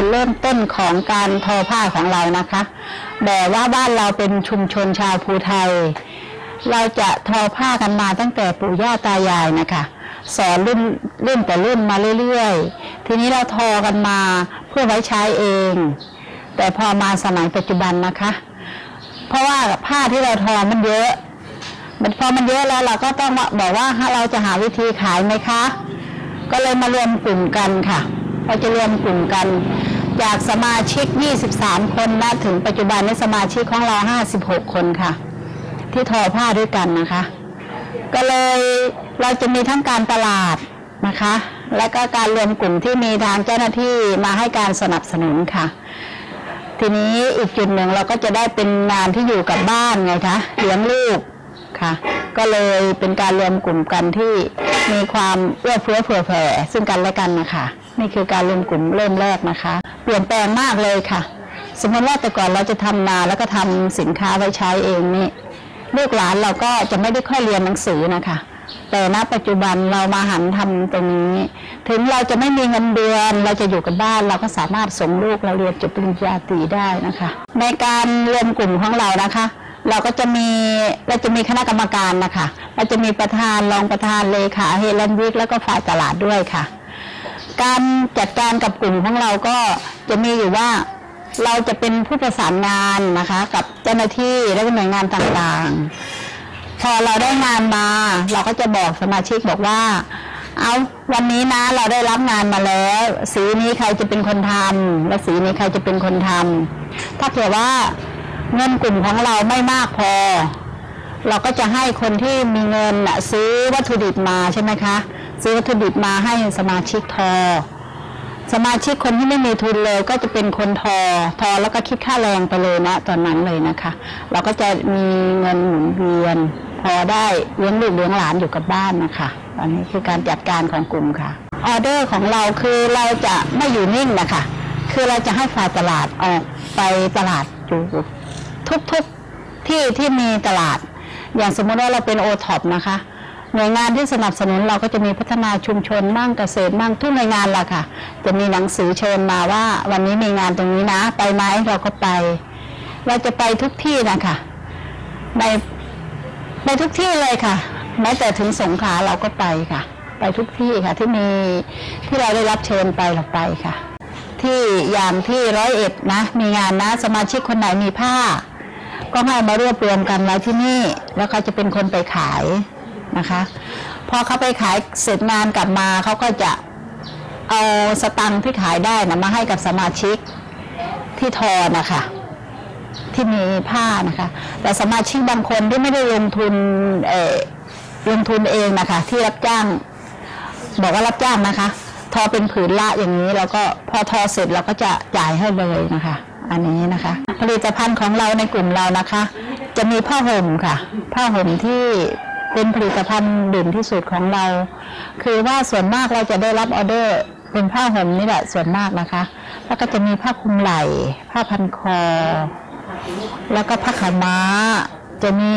จุดเริ่มต้นของการทอผ้าของเรานะคะแต่ว่าบ้านเราเป็นชุมชนชาวภูไทย เราจะทอผ้ากันมาตั้งแต่ปู่ย่าตายายนะคะสอนรุ่นรุ่นแต่รุ่นมาเรื่อยๆ ทีนี้เราทอกันมาเพื่อไว้ใช้เอง แต่พอมาสมัยปัจจุบันนะคะ เพราะว่าผ้าที่เราทอมันเยอะมันพอมันเยอะแล้วเราก็ต้องบอกว่าเราจะหาวิธีขายไหมคะ ก็เลยมารวมกลุ่มกันค่ะเราจะรวมกลุ่มกัน จากสมาชิก 23 คนนะถึงปัจจุบันในสมาชิกของเรา 56 คนค่ะ ที่ทอผ้าด้วยกันนะคะ ก็เลยเราจะมีทั้งการตลาดนะคะ และก็การรวมกลุ่มที่มีทางเจ้าหน้าที่มาให้การสนับสนุนค่ะ ทีนี้อีกจุดหนึ่งเราก็จะได้เป็นงานที่อยู่กับบ้านไงคะเลี้ยงลูกค่ะ ก็เลยเป็นการรวมกลุ่มกันที่มีความเอื้อเฟื้อเผื่อแผ่ซึ่งกันและกันนะคะนี่คือการรวมกลุ่มเริ่มแรกนะคะ ปลี่ยนแปลงมากเลยค่ะ สมมติว่าแต่ก่อนเราจะทำนาแล้วก็ทำสินค้าไว้ใช้เองนี่ลูกหลานเราก็จะไม่ได้ค่อยเรียนหนังสือนะคะ แต่ณปัจจุบันเรามาหันทำตรงนี้ ถึงเราจะไม่มีเงินเดือน เราจะอยู่กับบ้านเราก็สามารถส่งลูกเราเรียนจบปริญญาตรีได้นะคะ ในการรวมกลุ่มของเรานะคะ เราก็จะมีเราจะมีคณะกรรมการนะคะเราจะมีประธานรองประธานเลขาเฮลันวิกแล้วก็ฝ่ายตลาดด้วยค่ะ การจัดการกับกลุ่มของเราก็จะมีอยู่ว่าเราจะเป็นผู้ประสานงานนะคะ กับเจ้าหน้าที่และหน่วยงานต่างๆ พอเราได้งานมา เราก็จะบอกสมาชิกบอกว่า เอาวันนี้นะเราได้รับงานมาแล้ว สีนี้ใครจะเป็นคนทำและสีนี้ใครจะเป็นคนทำถ้าเผื่อว่าเงินกลุ่มของเราไม่มากพอ เราก็จะให้คนที่มีเงินซื้อวัตถุดิบมาใช่ไหมคะ ซื้อวัตถุดิบมาให้สมาชิกทอ สมาชิกคนที่ไม่มีทุนเลยก็จะเป็นคนทอ ทอแล้วก็คิดค่าแรงไปเลยนะตอนนั้นเลยนะคะ เราก็จะมีเงินหมุนเวียน พอได้เลี้ยงลูกเลี้ยงหลานอยู่กับบ้านนะคะอันนี้คือการจัดการของกลุ่มค่ะ ออเดอร์ของเราคือเราจะไม่อยู่นิ่งนะคะคือเราจะให้ฝ่ายตลาดออกไปตลาดอยู่ทุกๆที่ที่มีตลาด อย่างสมมติว่าเราเป็นโอท็อปนะคะ หน่วยงานที่สนับสนุนเราก็จะมีพัฒนาชุมชนมั่งเกษตรมั่งทุกหน่วยงานละค่ะ จะมีหนังสือเชิญมาว่า วันนี้มีงานตรงนี้นะ ไปไหมเราก็ไป เราจะไปทุกที่นะคะในไปทุกที่เลยค่ะ แม้แต่ถึงสงขลาเราก็ไปค่ะ ไปทุกที่ค่ะ ที่มีที่เราได้รับเชิญไปเราไปค่ะ ที่อย่างที่ร้อยเอ็ดนะ มีงานนะสมาชิกคนไหนมีผ้า ก็ให้มารวบรวมกันไว้ที่นี่ แล้วเขาจะเป็นคนไปขาย นะคะพอเขาไปขายเสร็จงานกลับมาเขาก็จะเอาสตังค์ที่ขายได้นะมาให้กับสมาชิกที่ทอนะคะที่มีผ้านะคะ แต่สมาชิกบางคนที่ไม่ได้ลงทุนเออลงทุนเองนะคะ ที่รับจ้าง บอกว่ารับจ้างนะคะ ทอเป็นผืนละอย่างนี้ แล้วก็พอทอเสร็จเราก็จะจ่ายให้เลยนะคะ อันนี้นะคะ ผลิตภัณฑ์ของเราในกลุ่มเรานะคะ จะมีผ้าห่มค่ะ ผ้าห่มที่ เป็นผลิตภัณฑ์เด่นที่สุดของเรา คือว่าส่วนมากเราจะได้รับออเดอร์เป็นผ้าห่มนี่แหละส่วนมากนะคะ แล้วก็จะมีผ้าคลุมไหล่ ผ้าพันคอ แล้วก็ผ้าขาวม้า จะมี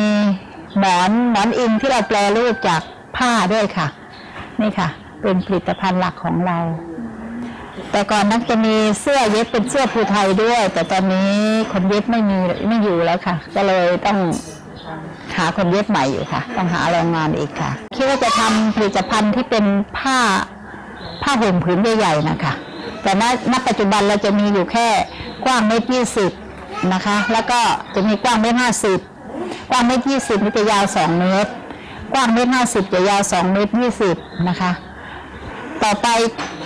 หมอนหมอนอินที่เราแปลรูปจากผ้าด้วยค่ะ นี่ค่ะ เป็นผลิตภัณฑ์หลักของเรา แต่ก่อนนักจะมีเสื้อเย็บเป็นเสื้อภูไทยด้วย แต่ตอนนี้คนเย็บไม่มีไม่อยู่แล้วค่ะ ก็เลยต้องาคนเย็บใหม่อยู่ค่ะ ต้องหาแรงงานอีกค่ะคิดว่าจะทำผลิตภัณฑ์ที่เป็นผ้าผ้าห่มผืนใหญ่ๆนะคะแต่ณณปัจจุบันเราจะมีอยู่แค่กว้างเมตรยี่สิบนะคะ แล้วก็จะมีกว้างเมตรห้าสิบกว้างเมตรยี่สิบนี่จะยาวสองเมตร กว้างเมตรห้าสิบจะยาวสองเมตรยี่สิบนะคะ ต่อไป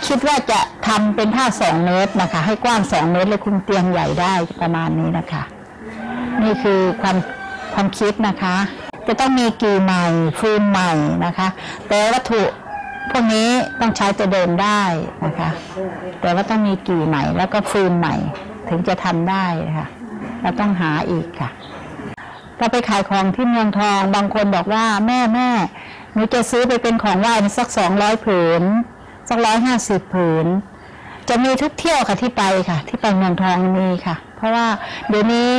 คิดว่าจะทำเป็นผ้าสองเมตรนะคะ ให้กว้างสองเมตรเลยคุมเตียงใหญ่ได้ประมาณนี้นะคะ นี่คือความ ความคิดนะคะ จะต้องมีกี่ใหม่ฟืนใหม่นะคะ แต่วัตถุพวกนี้ต้องใช้ตัวเดิมได้นะคะ แต่ว่าต้องมีกี่ใหม่แล้วก็ฟืนใหม่ ถึงจะทำได้ค่ะเราต้องหาอีกค่ะเราไปขายของที่เมืองทองบางคนบอกว่าแม่แม่หนูจะซื้อไปเป็นของไหว้สักสองร้อยผืนสักร้อยห้าสิบผืน จะมีทุกเที่ยวค่ะที่ไปค่ะ ที่ไปเมืองทองมีค่ะ เพราะว่าเดี๋ยวนี้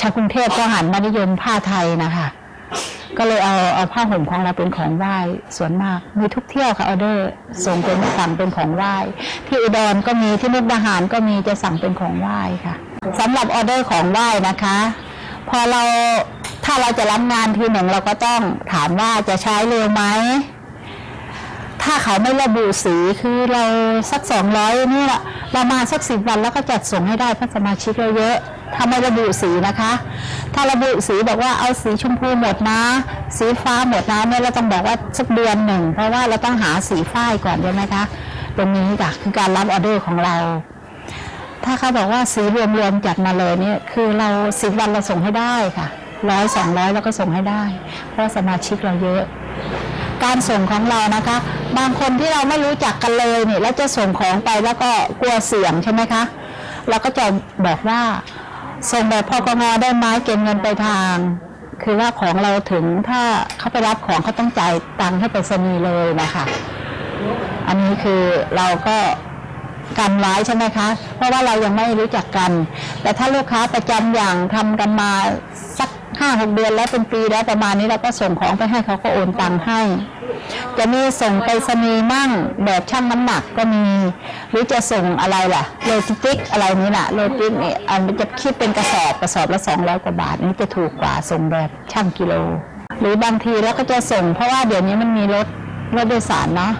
ชาวกรุงเทพก็หันมานิยมผ้าไทยนะคะก็เลยเอาเอาผ้าห่มของเราเป็นของไหว้ส่วนมาก มีทุกเที่ยวค่ะออเดอร์ส่งเป็นสั่งเป็นของไหว้ที่อุดรก็มีที่มุกดาหารก็มีจะสั่งเป็นของไหว้ค่ะสำหรับออเดอร์ของไหว้นะคะ พอเราถ้าเราจะรับงานทีหนึ่งเราก็ต้องถามว่าจะใช้เร็วไหมถ้าเขาไม่ระบุสีคือเราสักสองร้อยนี่ยเรามาสักสิบวันแล้วก็จัดส่งให้ได้เพราะสมาชิกเราเยอะ ถ้าไม่ระบุสีนะคะ ถ้าระบุสีบอกว่าเอาสีชมพูหมดนะ สีฟ้าหมดนะเนี่ยเราต้องบอกว่าสักเดือนหนึ่ง เพราะว่าเราต้องหาสีฝ้ายก่อนใช่ไหมคะ ตรงนี้ค่ะคือการรับออเดอร์ของเรา ถ้าเขาบอกว่าสีรวมๆจัดมาเลยเนี่ยคือเราสิบวันเราส่งให้ได้ค่ะร้อยสองร้อยเราก็ส่งให้ได้ เพราะสมาชิกเราเยอะ การส่งของเรานะคะ บางคนที่เราไม่รู้จักกันเลยเนี่ยแล้วจะส่งของไปแล้วก็กลัวเสี่ยงใช่ไหมคะเราก็จะบอกว่า ส่งแบบพกงได้ไหมเก็บเงินไปทาง คือว่าของเราถึงถ้าเขาไปรับของเขาต้องจ่ายตังค์ให้ไปรษณีย์เลยนะคะอันนี้คือเราก็กันไว้ใช่ไหมคะ เพราะว่าเรายังไม่รู้จักกัน แต่ถ้าลูกค้าประจำอย่างทำกันมาสัก ห้าหกเดือนแล้วเป็นปีแล้วประมาณนี้เราก็ส่งของไปให้เขาก็โอนตังค์ให้ จะมีส่งไปรษณีย์มั่งแบบช่างน้ำหนักก็มี หรือจะส่งอะไรล่ะโลจิสติกอะไรนี้น่ะโลจิสติกเนี่ยอันจะคิดเป็นกระสอบกระสอบละสองร้อยกว่าบาทอันนี้จะถูกกว่าส่งแบบช่างกิโล หรือบางทีเราก็จะส่ง เพราะว่าเดี๋ยวนี้มันมีรถรถโดยสารเนาะ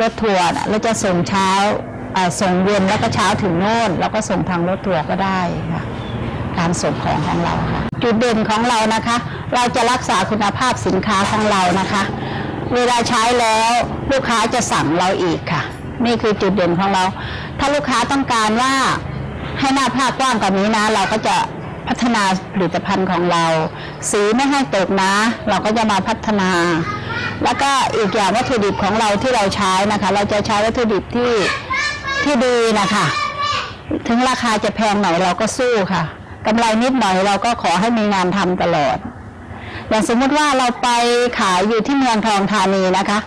รถทัวร์นะเราจะส่งเช้าส่งเย็นแล้วก็เช้าถึงโน่น แล้วก็ส่งทางรถทัวร์ก็ได้ค่ะ การส่งของของเราค่ะจุดเด่นของเรานะคะ เราจะรักษาคุณภาพสินค้าของเรานะคะ เวลาใช้แล้วลูกค้าจะสั่งเราอีกค่ะ นี่คือจุดเด่นของเรา ถ้าลูกค้าต้องการว่าให้หน้าผ้ากว้างกว่านี้นะ เราก็จะพัฒนาผลิตภัณฑ์ของเรา สีไม่ให้ตกนะ เราก็จะมาพัฒนา แล้วก็อีกอย่างวัตถุดิบของเราที่เราใช้นะคะ เราจะใช้วัตถุดิบที่ที่ดีนะคะ ถึงราคาจะแพงหน่อยเราก็สู้ค่ะ กำไรนิดหน่อยเราก็ขอให้มีงานทำตลอด อย่างสมมุติว่าเราไปขายอยู่ที่เมืองทองธานีนะคะ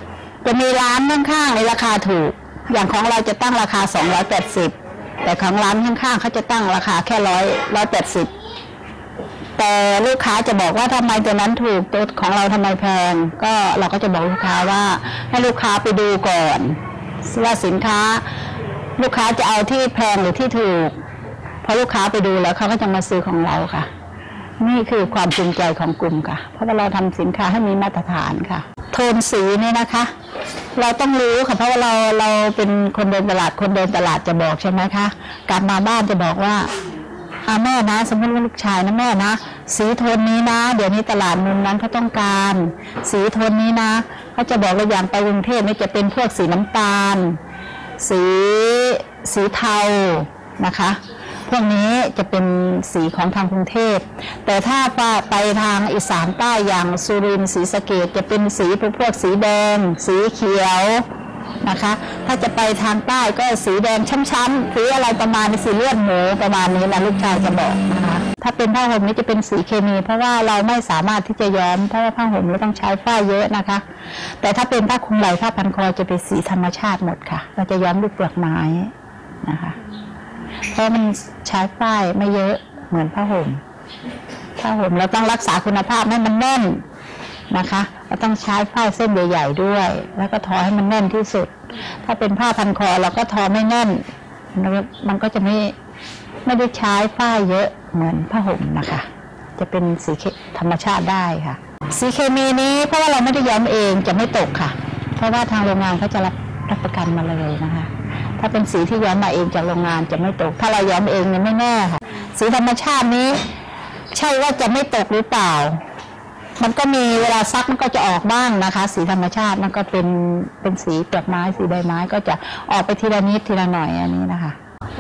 จะมีร้านข้างๆในราคาถูก อย่างของเราจะตั้งราคา 280 แต่ของร้านข้างๆเขาจะตั้งราคาแค่ร้อยร้อยแปดสิบแต่ลูกค้าจะบอกว่าทำไมตัวนั้นถูกตัวของเราทำไมแพง ก็เราก็จะบอกลูกค้าว่าให้ลูกค้าไปดูก่อนว่าสินค้า ลูกค้าจะเอาที่แพงหรือที่ถูก พอลูกค้าไปดูแล้วเขาก็จะมาซื้อของเราค่ะ นี่คือความภูมิใจของกลุ่มค่ะ เพราะว่าเราทำสินค้าให้มีมาตรฐานค่ะ โทนสีนี่นะคะ เราต้องรู้ค่ะเพราะว่าเราเราเป็นคนเดินตลาดคนเดินตลาดจะบอกใช่ไหมคะกลับมาบ้านจะบอกว่าอาแม่นะสมมติว่าลูกชายนะแม่นะ สีโทนนี้นะ เดี๋ยวนี้ตลาดมุมนั้นเขาต้องการ สีโทนนี้นะเขาจะบอกว่าอย่างไปกรุงเทพนี่จะเป็นพวกสีน้ำตาล สีสีเทานะคะ พวกนี้จะเป็นสีของทางกรุงเทพ แต่ถ้าไปทางอีสานใต้อย่างสุรินทร์ศรีสะเกดจะเป็นสีพวกพวกสีแดง สีเขียวนะคะ ถ้าจะไปทางใต้ก็สีแดงช้ำๆสีอะไรประมาณนี้สีเลือดหมูประมาณนี้นะลูกชายจะบอกนะคะ ถ้าเป็นผ้าห่มนี่จะเป็นสีเคมี เพราะว่าเราไม่สามารถที่จะย้อมเพราะว่าผ้าห่มเราต้องใช้ฝ้ายเยอะนะคะ แต่ถ้าเป็นผ้าคลุมไหล่ผ้าพันคอจะเป็นสีธรรมชาติหมดค่ะ เราจะย้อมด้วยเปลือกไม้นะคะ เพราะมันใช้ฝ้ายไม่เยอะเหมือนผ้าห่มผ้าห่มเราต้องรักษาคุณภาพให้มันแน่นนะคะเราต้องใช้ฝ้ายเส้นใหญ่ๆด้วย แล้วก็ทอให้มันแน่นที่สุด ถ้าเป็นผ้าพันคอเราก็ทอไม่แน่น มันก็จะไม่ไม่ได้ใช้ฝ้ายเยอะเหมือนผ้าห่มนะคะ จะเป็นสีธรรมชาติได้ค่ะ สีเคมีนี้เพราะว่าเราไม่ได้ย้อมเองจะไม่ตกค่ะ เพราะว่าทางโรงงานเขาจะรับรับประกันมาเลยนะคะ ถ้าเป็นสีที่ย้อมมาเองจากโรงงานจะไม่ตก ถ้าเราย้อมเองเนี่ยไม่แน่ค่ะ สีธรรมชาตินี้ ใช่ว่าจะไม่ตกหรือเปล่า มันก็มีเวลาซักมันก็จะออกบ้างนะคะ สีธรรมชาติมันก็เป็นเป็นสีเปลือกไม้สีใบไม้ก็จะออกไปทีละนิดทีละหน่อยอันนี้นะคะ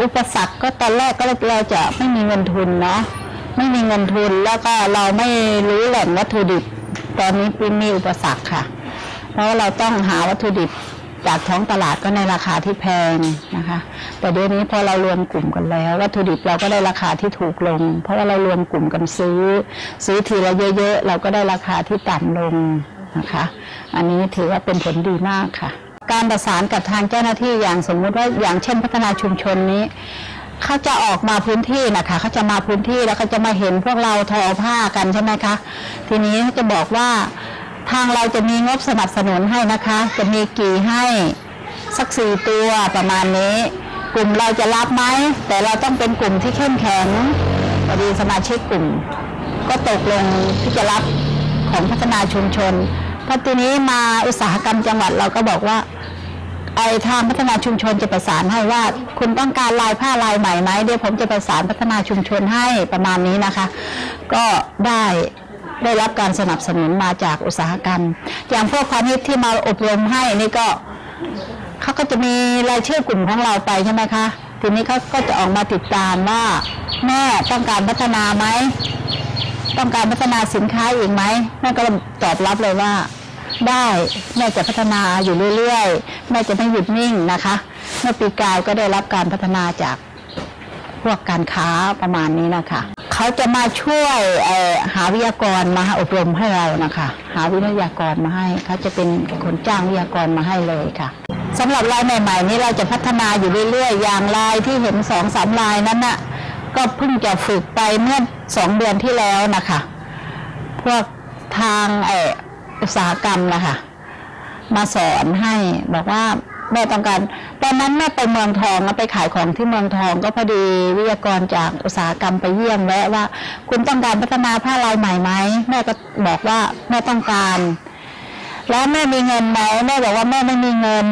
อุปสรรคก็ตอนแรกก็เราจะไม่มีเงินทุนเนาะไม่มีเงินทุนแล้วก็เราไม่รู้แหล่งวัตถุดิบ ตอนนี้เป็นมีอุปสรรคค่ะ เพราะเราต้องหาวัตถุดิบ จากท้องตลาดก็ในราคาที่แพงนะคะ แต่เดี๋ยวนี้พอเรารวมกลุ่มกันแล้ววัตถุดิบเราก็ได้ราคาที่ถูกลง เพราะว่าเรารวมกลุ่มกันซื้อ ซื้อทีละเยอะๆ เราก็ได้ราคาที่ต่ำลงนะคะ อันนี้ถือว่าเป็นผลดีมากค่ะ การประสานกับทางเจ้าหน้าที่อย่างสมมุติว่าอย่างเช่นพัฒนาชุมชนนี้เขาจะออกมาพื้นที่นะคะเขาจะมาพื้นที่แล้วเขาจะมาเห็นพวกเราทอผ้ากันใช่ไหมคะ ทีนี้เขาจะบอกว่า ทางเราจะมีงบสนับสนุนให้นะคะ จะมีกี่ให้สักสี่ตัวประมาณนี้ กลุ่มเราจะรับไหมแต่เราต้องเป็นกลุ่มที่เข้มแข็งพอดีสมาชิกกลุ่ม ก็ตกลงที่จะรับของพัฒนาชุมชนพอทีนี้มาอุตสาหกรรมจังหวัดเราก็บอกว่าไอทางพัฒนาชุมชนจะประสานให้ว่า คุณต้องการลายผ้าลายใหม่ไหมเดี๋ยวผมจะประสานพัฒนาชุมชนให้ประมาณนี้นะคะ ก็ได้ ได้รับการสนับสนุนมาจากอุตสาหกรรม อย่างพวกพาณิชย์ที่มาอบรมให้นี่ก็เขาก็จะมีรายชื่อกลุ่มของเราไปใช่ไหมคะทีนี้เขาก็จะออกมาติดตามว่าแม่ต้องการพัฒนาไหมต้องการพัฒนาสินค้าอีกไหมแม่ก็ตอบรับเลยว่า ได้แม่จะพัฒนาอยู่เรื่อยๆแม่จะไม่หยุดนิ่งนะคะ เมื่อปีกายก็ได้รับการพัฒนาจากพวกการค้าประมาณนี้นะคะ เขาจะมาช่วยหาวิทยากรมาอบรมให้เรานะคะ หาวิทยากรมาให้เขาจะเป็นคนจ้างวิทยากรมาให้เลยค่ะสำหรับลายใหม่ ๆ นี้เราจะพัฒนาอยู่เรื่อยๆ อย่างลายที่เห็นสองสามลายนั้นน่ะก็เพิ่งจะฝึกไปเมื่อสองเดือนที่แล้วนะคะ พวกทางอุตสาหกรรมนะคะมาสอนให้บอกว่า แม่ต้องการตอนนั้นแม่ไปเมืองทองแล้วไปขายของที่เมืองทอง ก็พอดีวิทยากรจากอุตสาหกรรมไปเยี่ยมแวะว่า คุณต้องการพัฒนาผ้าลายใหม่ไหมแม่ก็บอกว่าแม่ต้องการ แล้วแม่มีเงินไหมแม่บอกว่าแม่ไม่มีเงิน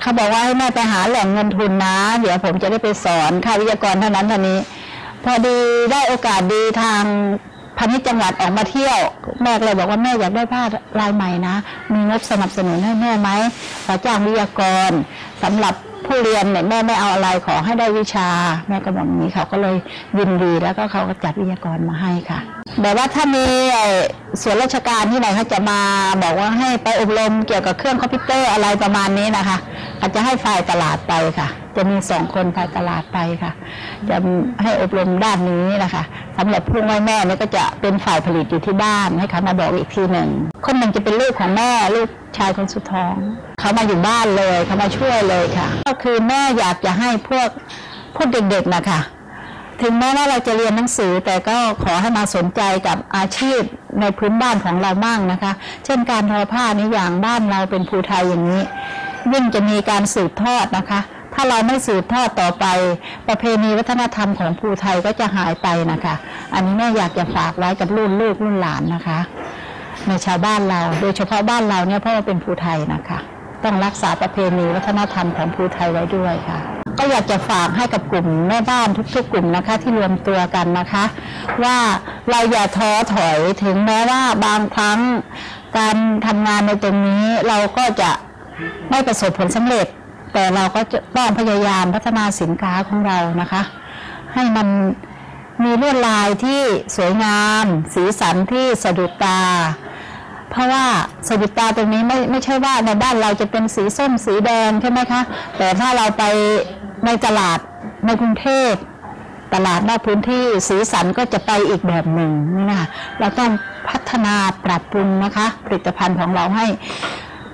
เขาบอกว่าให้แม่ไปหาแหล่งเงินทุนนะ เดี๋ยวผมจะได้ไปสอนค่าวิทยากรเท่านั้นเท่านี้ พอดีได้โอกาสดีทาง พาณิชย์จังหวัดออกมาเที่ยว แม่ก็เลยบอกว่าแม่อยากได้ผ้าลายใหม่นะ มีงบสนับสนุนให้แม่ไหมขอจ้างวิทยากรสำหรับผู้เรียนเนี่ยแม่ไม่เอาอะไรขอให้ได้วิชา แม่ก็บอกอย่างนี้เขาก็เลยยินดีแล้วก็เขาก็จัดวิทยากรมาให้ค่ะแบบว่าถ้ามีส่วนราชการที่ไหนเขาจะมาบอกว่าให้ไปอบรมเกี่ยวกับเครื่องคอมพิวเตอร์อะไรประมาณนี้นะคะอาจจะให้ฝ่ายตลาดไปค่ะ จะมีสองคนฝ่ายตลาดไปค่ะ จะให้อบรมด้านนี้นะคะสำหรับผู้แม่แม่เนี่ยก็จะเป็นฝ่ายผลิตอยู่ที่บ้านให้เขามาบอกอีกทีหนึ่งคนหนึ่งจะเป็นลูกของแม่ลูกชายคนสุดท้อง เขามาอยู่บ้านเลยเขามาช่วยเลยค่ะ ก็คือแม่อยากจะให้พวกพวกเด็กๆนะคะถึงแม้ว่าเราจะเรียนหนังสือแต่ก็ขอให้มาสนใจกับอาชีพในพื้นบ้านของเราบ้างนะคะ เช่นการทอผ้านี้อย่างบ้านเราเป็นภูไทยอย่างนี้ยิ่งจะมีการสืบทอดนะคะ ถ้าเราไม่สืบทอดต่อไป ประเพณีวัฒนธรรมของภูไทยก็จะหายไปนะคะ อันนี้แม่อยากจะฝากไว้กับรุ่นลูกรุ่นหลานนะคะ ในชาวบ้านเรา โดยเฉพาะบ้านเราเนี่ยเพราะว่าเป็นภูไทยนะคะ ต้องรักษาประเพณีวัฒนธรรมของภูไทยไว้ด้วยค่ะก็อยากจะฝากให้กับกลุ่มแม่บ้านทุกๆ กลุ่มนะคะ ที่รวมตัวกันนะคะ ว่าเราอย่าท้อถอยถึงแม้ว่าบางครั้งการทำงานในตรงนี้เราก็จะไม่ประสบผลสำเร็จ แต่เราก็จะต้องพยายามพัฒนาสินค้าของเรานะคะ ให้มันมีลวดลายที่สวยงาม สีสันที่สะดุดตา เพราะว่าสะดุดตาตรงนี้ไม่ไม่ใช่ว่าในบ้านเราจะเป็นสีส้มสีแดงใช่ไหมคะ แต่ถ้าเราไปในตลาดในกรุงเทพตลาดนอกพื้นที่สีสันก็จะไปอีกแบบหนึ่งนี่นะคะเราต้องพัฒนาปรับปรุงนะคะ ผลิตภัณฑ์ของเราให้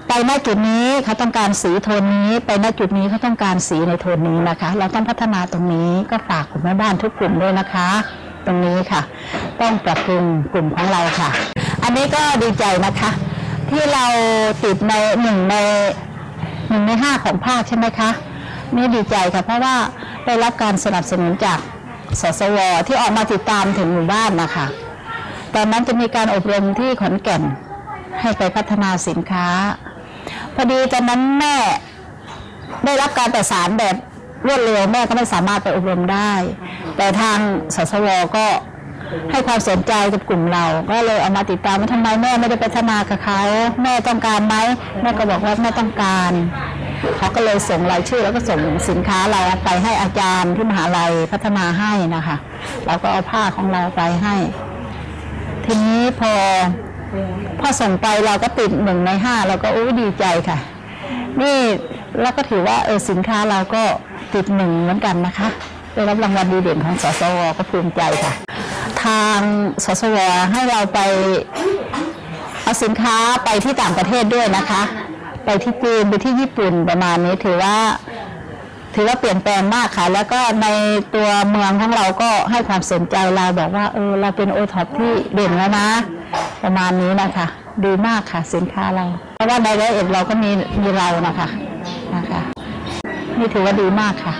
ไปณจุดนี้เขาต้องการสีโทนนี้ ไปณจุดนี้เขาต้องการสีในโทนนี้นะคะ เราต้องพัฒนาตรงนี้ก็ฝากกลุ่มแม่บ้านทุกกลุ่มด้วยนะคะ ตรงนี้ค่ะ ต้องปรับปรุงกลุ่มของเราค่ะ อันนี้ก็ดีใจนะคะ ที่เราติดในหนึ่งในหนึ่งในห้าของภาคใช่ไหมคะนี่ดีใจค่ะเพราะว่าได้รับการสนับสนุนจากสสวที่ออกมาติดตามถึงหมู่บ้านนะคะตอนนั้นจะมีการอบรมที่ขอนแก่นให้ไปพัฒนาสินค้า พอดีตอนนั้นแม่ได้รับการประสานแบบรวดเร็วแม่ก็ไม่สามารถไปอบรมได้ แต่ทางสสวก็ให้ความสนใจกับกลุ่มเรา ก็เลยเอามาติดตามว่าทำไมแม่ไม่ได้ไปพัฒนากับเขาแม่ต้องการไหมแม่ก็บอกว่าแม่ต้องการเขาก็เลยส่งรายชื่อแล้วก็ส่งสินค้าเราไปให้อาจารย์ที่มหาลัยพัฒนาให้นะคะเราก็เอาผ้าของเราไปให้ ทีนี้พอ พอส่งไปเราก็ติดหนึ่งในห้าเราก็อู้ดีใจค่ะ นี่เราก็ถือว่าเออสินค้าเราก็ติดหนึ่งเหมือนกันนะคะได้รับรางวัลดีเด่นของสสวก็ภูมิใจค่ะ ทางสสวให้เราไปเอาสินค้าไปที่ต่างประเทศด้วยนะคะ ไปที่จีนไปที่ญี่ปุ่นประมาณนี้ถือว่าถือว่าเปลี่ยนแปลงมากค่ะ แล้วก็ในตัวเมืองของเราก็ให้ความสนใจเราบอกว่าเออเราเป็นโอท็อปที่เด่นแล้วนะ ประมาณนี้นะคะ ดีมากค่ะสินค้าเรา เพราะว่าในร้อยเอ็ดเราก็มีมีเรานะคะนะคะ นี่ถือว่าดีมากค่ะ